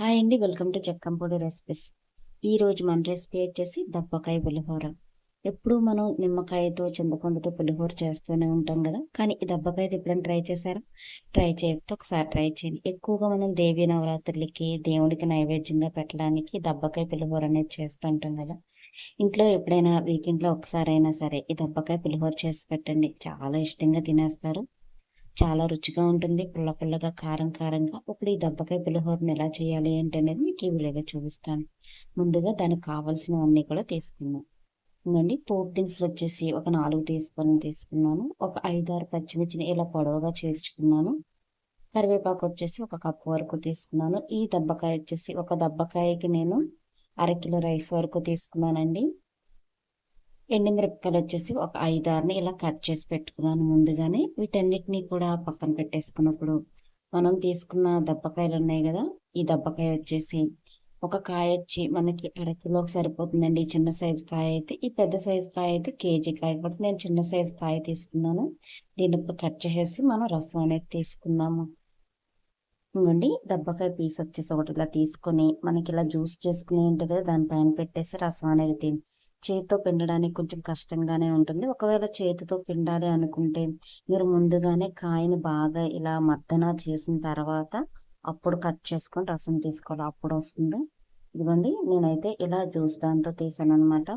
Hi అండి welcome to చెక్కంపొడి recipes. ఈరోజు మన రెసిపీ వచ్చేసి దబ్బకాయ పులిహోర. ఎప్పుడు మనం నిమ్మకాయతో చింతపండుతో పులిహోర చేస్తూనే ఉంటాం కదా. కానీ ఈ దబ్బకాయతో ఎప్పుడైనా ట్రై చేశారా? ట్రై చేయకపోతే ఒకసారి ట్రై చేయండి. ఎక్కువగా మనం దేవి నవరాత్రులకి దేవుడికి నైవేద్యంగా పెట్టడానికి దబ్బకాయ పులిహోర అనేది చేస్తుంటాం కదా. ఇంట్లో ఎప్పుడైనా వీకెండ్లో ఒకసారి అయినా సరే ఈ దబ్బకాయ పులిహోర చేసి పెట్టండి. చాలా ఇష్టంగా తినేస్తారు. చాలా రుచిగా ఉంటుంది. పుల్ల పుల్లగా కారం కారంగా. ఇప్పుడు ఈ దబ్బకాయ పులిహోరను ఎలా చేయాలి ఏంటి అనేది మీకు ఈ వీడియోలో చూపిస్తాను. ముందుగా దానికి కావాల్సినవన్నీ కూడా తీసుకున్నాం ఇంకండి పోప్ దినుసులు వచ్చేసి ఒక నాలుగు టీ స్పూన్లు తీసుకున్నాను. ఒక ఐదారు పచ్చిమిర్చిని ఇలా పొడవుగా చేర్చుకున్నాను కరివేపాకు వచ్చేసి ఒక కప్పు వరకు తీసుకున్నాను. ఈ దబ్బకాయ వచ్చేసి ఒక దబ్బకాయకి నేను అరకిలో రైస్ వరకు తీసుకున్నానండి. ఎండుమిరపకాయలు వచ్చేసి ఒక ఐదు ఆరుని ఇలా కట్ చేసి పెట్టుకున్నాను ముందుగానే. వీటన్నిటిని కూడా పక్కన పెట్టేసుకున్నప్పుడు మనం తీసుకున్న దబ్బకాయలు ఉన్నాయి కదా ఈ దబ్బకాయ వచ్చేసి ఒక కాయ వచ్చి మనకి అరకిలోకి సరిపోతుందండి. చిన్న సైజు కాయ అయితే ఈ పెద్ద సైజు కాయ అయితే కేజీ కాయ కూడా నేను చిన్న సైజు కాయ తీసుకున్నాను. దీన్ని కట్ చేసేసి మనం రసం అనేది తీసుకున్నాము ఇవ్వండి దబ్బకాయ పీస్ వచ్చేసి ఒకటి ఇలా తీసుకొని మనకి ఇలా జ్యూస్ చేసుకుని ఉంటుంది కదా దానిపైన పెట్టేసి రసం అనేది తిని చేతితో పిండడానికి కొంచెం కష్టంగానే ఉంటుంది. ఒకవేళ చేతితో పిండాలి అనుకుంటే మీరు ముందుగానే కాయని బాగా ఇలా మర్దన చేసిన తర్వాత అప్పుడు కట్ చేసుకొని రసం తీసుకోవాలి. అప్పుడు వస్తుంది. ఇదిగోండి నేనైతే ఇలా జ్యూస్ దాంతో తీసాను అనమాట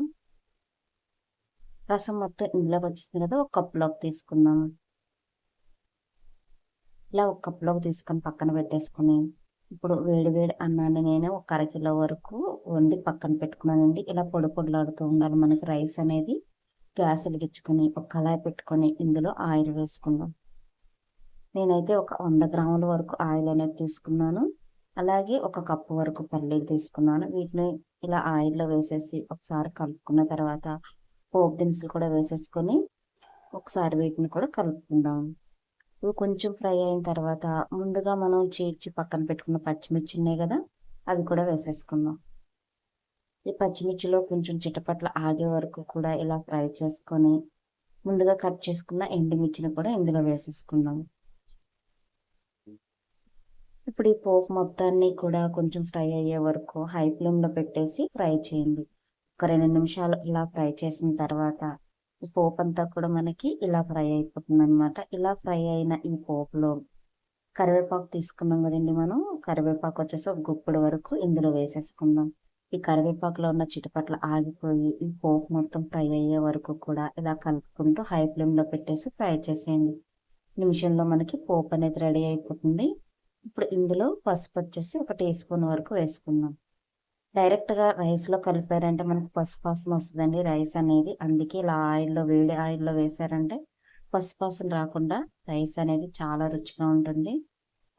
రసం మొత్తం ఇందులోకి వచ్చేసింది కదా ఒక కప్లోకి తీసుకుందాం. ఇలా ఒక కప్లోకి తీసుకొని పక్కన పెట్టేసుకుని ఇప్పుడు వేడి వేడి అన్నాన్ని నేను ఒక అరకిలో వరకు వండి పక్కన పెట్టుకున్నానండి. ఇలా పొడి పొడిలాడుతూ ఉండాలి మనకి రైస్ అనేది. గ్యాస్ వెలిగించుకొని ఒక కళాయి పెట్టుకొని ఇందులో ఆయిల్ వేసుకుందాం. నేనైతే ఒక వంద గ్రాముల వరకు ఆయిల్ అనేది తీసుకున్నాను. అలాగే ఒక కప్పు వరకు పల్లీలు తీసుకున్నాను. వీటిని ఇలా ఆయిల్లో వేసేసి ఒకసారి కలుపుకున్న తర్వాత పోపు దినుసులు కూడా వేసేసుకొని ఒకసారి వీటిని కూడా కలుపుకుందాం. ఇవి కొంచెం ఫ్రై అయిన తర్వాత ముందుగా మనం చేర్చి పక్కన పెట్టుకున్న పచ్చిమిర్చి ఉన్నాయి కదా అవి కూడా వేసేసుకుందాం. ఈ పచ్చిమిర్చిలో కొంచెం చిటపట్ల ఆగే వరకు కూడా ఇలా ఫ్రై చేసుకొని ముందుగా కట్ చేసుకున్న ఎండుమిర్చిని కూడా ఇందులో వేసేసుకుందాం. ఇప్పుడు ఈ పోపు మొత్తాన్ని కూడా కొంచెం ఫ్రై అయ్యే వరకు హై ఫ్లేమ్లో పెట్టేసి ఫ్రై చేయండి. ఒక రెండు నిమిషాలు ఇలా ఫ్రై చేసిన తర్వాత పోపు అంతా కూడా మనకి ఇలా ఫ్రై అయిపోతుంది అనమాట ఇలా ఫ్రై అయిన ఈ పోపులో కరివేపాకు తీసుకున్నాం కదండి మనం. కరివేపాకు వచ్చేసి ఒక గుప్పుడు వరకు ఇందులో వేసేసుకుందాం. ఈ కరివేపాకులో ఉన్న చిటపట్ల ఆగిపోయి ఈ పోపు మొత్తం ఫ్రై అయ్యే వరకు కూడా ఇలా కలుపుకుంటూ హై ఫ్లేమ్లో పెట్టేసి ఫ్రై చేసేయండి. నిమిషంలో మనకి పోపు అనేది రెడీ అయిపోతుంది. ఇప్పుడు ఇందులో పసుపు వచ్చేసి ఒక టీ స్పూన్ వరకు వేసుకుందాం. డైరెక్ట్గా రైస్లో కలిపారంటే మనకు పసుపు వాసన వస్తుందండి రైస్ అనేది. అందుకే ఇలా ఆయిల్లో వేడి ఆయిల్లో వేసారంటే పసుపు వాసన రాకుండా రైస్ అనేది చాలా రుచిగా ఉంటుంది.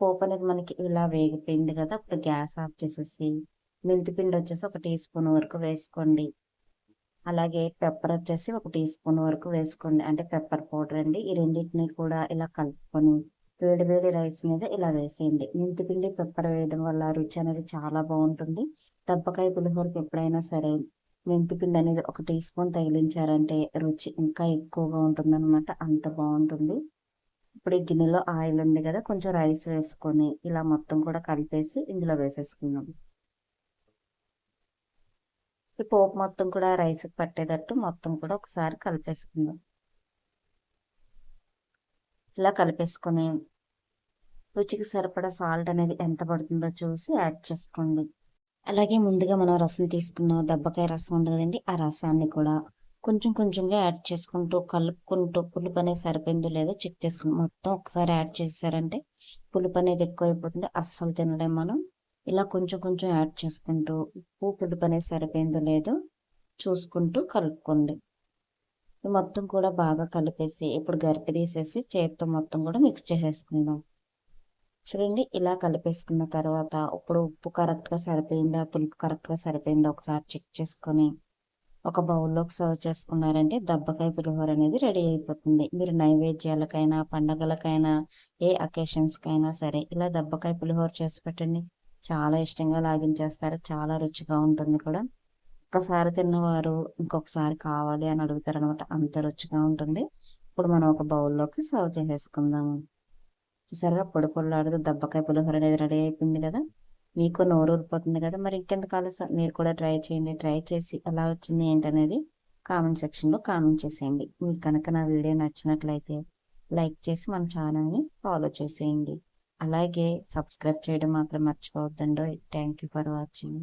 పోపు అనేది మనకి ఇలా వేగిపోయింది కదా ఇప్పుడు గ్యాస్ ఆఫ్ చేసేసి మెంతిపిండి వచ్చేసి ఒక టీ స్పూన్ వరకు వేసుకోండి. అలాగే పెప్పర్ వచ్చేసి ఒక టీ స్పూన్ వరకు వేసుకోండి. అంటే పెప్పర్ పౌడర్ అండి. ఈ రెండింటిని కూడా ఇలా కలుపుకొని వేడి వేడి రైస్ మీద ఇలా వేసేయండి. మెంతిపిండి పెప్పర్ వేయడం వల్ల రుచి అనేది చాలా బాగుంటుంది. దబ్బకాయ పులిహోరకి ఎప్పుడైనా సరే మెంతిపిండి అనేది ఒక టీ స్పూన్ తగిలించారంటే రుచి ఇంకా ఎక్కువగా ఉంటుంది అనమాట అంత బాగుంటుంది. ఇప్పుడు ఈ గిన్నెలో ఆయిల్ ఉంది కదా కొంచెం రైస్ వేసుకొని ఇలా మొత్తం కూడా కలిపేసి ఇందులో వేసేసుకుందాం. ఈ పోపు మొత్తం కూడా రైస్ పట్టేటట్టు మొత్తం కూడా ఒకసారి కలిపేసుకుందాం. ఇలా కలిపేసుకొని రుచికి సరిపడా సాల్ట్ అనేది ఎంత పడుతుందో చూసి యాడ్ చేసుకోండి. అలాగే ముందుగా మనం రసం తీసుకున్న దెబ్బకాయ రసం ఉంది కదండి ఆ రసాన్ని కూడా కొంచెం కొంచెంగా యాడ్ చేసుకుంటూ కలుపుకుంటూ పులుపు అనేది సరిపోయిందో లేదో చెక్ చేసుకుని మొత్తం ఒకసారి యాడ్ చేశారంటే పులుపు అనేది ఎక్కువైపోతుంది. అస్సలు తినలేం మనం. ఇలా కొంచెం కొంచెం యాడ్ చేసుకుంటూ ఉప్పు పులుపు అనేది సరిపోయిందో లేదో చూసుకుంటూ కలుపుకోండి. మొత్తం కూడా బాగా కలిపేసి ఇప్పుడు గరిపి తీసేసి చేతితో మొత్తం కూడా మిక్స్ చేసేసుకుందాం. చూడండి ఇలా కలిపేసుకున్న తర్వాత ఇప్పుడు ఉప్పు కరెక్ట్గా సరిపోయిందా పులుపు కరెక్ట్గా సరిపోయిందా ఒకసారి చెక్ చేసుకొని ఒక బౌల్లోకి సర్వ్ చేసుకున్నారంటే దబ్బకాయ పులిహోర అనేది రెడీ అయిపోతుంది. మీరు నైవేద్యాలకైనా పండగలకైనా ఏ అకేషన్స్కైనా సరే ఇలా దబ్బకాయ పులిహోర చేసి పెట్టండి. చాలా ఇష్టంగా లాగించేస్తారు చాలా రుచిగా ఉంటుంది కూడా. ఒక్కసారి తిన్నవారు ఇంకొకసారి కావాలి అని అడుగుతారు అనమాట అంత రుచిగా ఉంటుంది. ఇప్పుడు మనం ఒక బౌల్లోకి సర్వ్ చేసేసుకుందాము. చూసారుగా? పొడి పొడిలాడుతూ దబ్బకాయ పులిహోర అనేది రెడీ అయిపోయింది కదా? మీకు నోరు ఊరిపోతుంది కదా? మరి ఇంకెందుకు ఆలస్యం మీరు కూడా ట్రై చేయండి. ట్రై చేసి ఎలా వచ్చింది ఏంటనేది కామెంట్ సెక్షన్లో కామెంట్ చేసేయండి. మీకు కనుక నా వీడియో నచ్చినట్లయితే లైక్ చేసి మన ఛానల్ని ఫాలో చేసేయండి. అలాగే సబ్స్క్రైబ్ చేయడం మాత్రం మర్చిపోవద్దండి థ్యాంక్ యూ ఫర్ వాచింగ్.